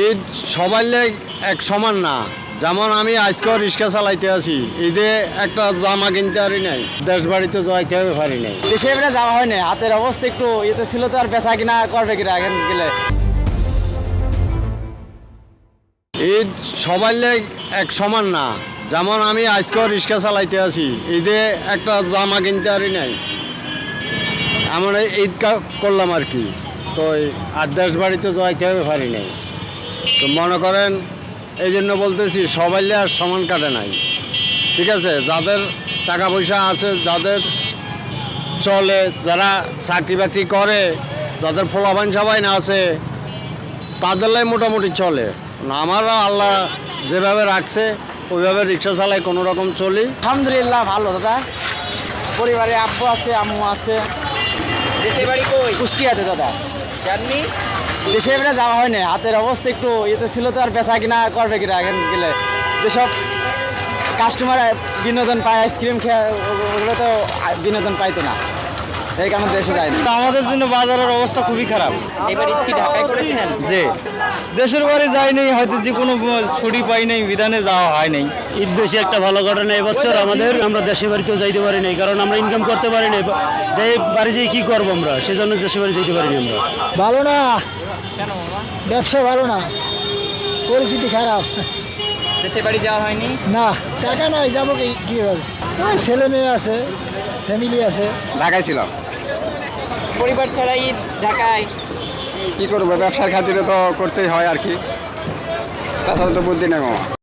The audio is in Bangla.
ঈদ সবাই এক সমান না। যেমন আমি আজকেও রিক্সা চালাইতে আছি ঈদে একটা জামা কিনতে পারি নাই দেশ বাড়িতে যাইতে হবে পারি নাই। দেশে এবারে যাওয়া হয় না হাতের অবস্থা একটু ইয়েতে ছিল তো আর বেচা কিনা করবে কিনা এখন গেলে। ঈদ সবাই এক সমান না। যেমন আমি আজকেও রিক্সা চালাইতে আছি ঈদে একটা জামা কিনতে পারি নাই। এমন ঈদ করলাম আর কি। তো আর দেশ বাড়িতে যাইতে হবে পারি নাই। তো মনে করেন এই জন্য বলতেছি সবাই আর সমান কাটে নাই। ঠিক আছে? যাদের টাকা পয়সা আছে যাদের চলে যারা চাকরি বাকরি করে যাদের ফলাফান সবাই না আছে তাদেরলাই মোটামুটি চলে। না আমারও আল্লাহ যেভাবে রাখছে ওইভাবে রিক্সা চালাই কোনো রকম চলি। আলহামদুলিল্লাহ ভালো দাদা। পরিবারে আব্বু আছে আম্মু আছে। দেশের বাড়ি কই? কুষ্টিয়াতে দাদা। জাননি? দেশে এবারে যাওয়া হয়নি, হাতের অবস্থা একটু ইয়েতে ছিল তো, আর বেচা কিনা করবে কিনা এখন গেলে? যেসব কাস্টমার বিনোদন পায় আইসক্রিম খেয়ে ওগুলো তো বিনোদন পাইতো না। এই কারণে দেশে যায় না আমাদের জন্য বাজারের অবস্থা খুবই খারাপ। এবার কি ঢাকায় করেছেন? যে দেশের বাড়ি যায়নি হয়তো যে কোনো ছুটি পাই নাই বিধানে যাওয়া হয় নাই। ঈদ বেশি একটা ভালো ঘটনা এবছর আমাদের আমরা দেশে বাড়িতেও যাইতে পারি নাই কারণ আমরা ইনকাম করতে পারি নাই। যে বাড়ি যেয়ে কি করব আমরা? সেজন্য দেশে বাড়ি যাইতে পারিনি আমরা। ভালো না। ব্যবসা ভালো না। পরিস্থিতি খারাপ। দেশের বাড়ি যাওয়া হয়নি? না টাকা নাই যাব কি ছেলে মেয়ে আছে। ফ্যামিলি আছে। ঢাকায় ছিলাম। পরিবার ছাড়াই ঈদ ঢাকায়। কি করব? ব্যবসার খাতিরে তো করতেই হয় আর কি। তাছাড়া তো বুদ্ধি নেই মামা।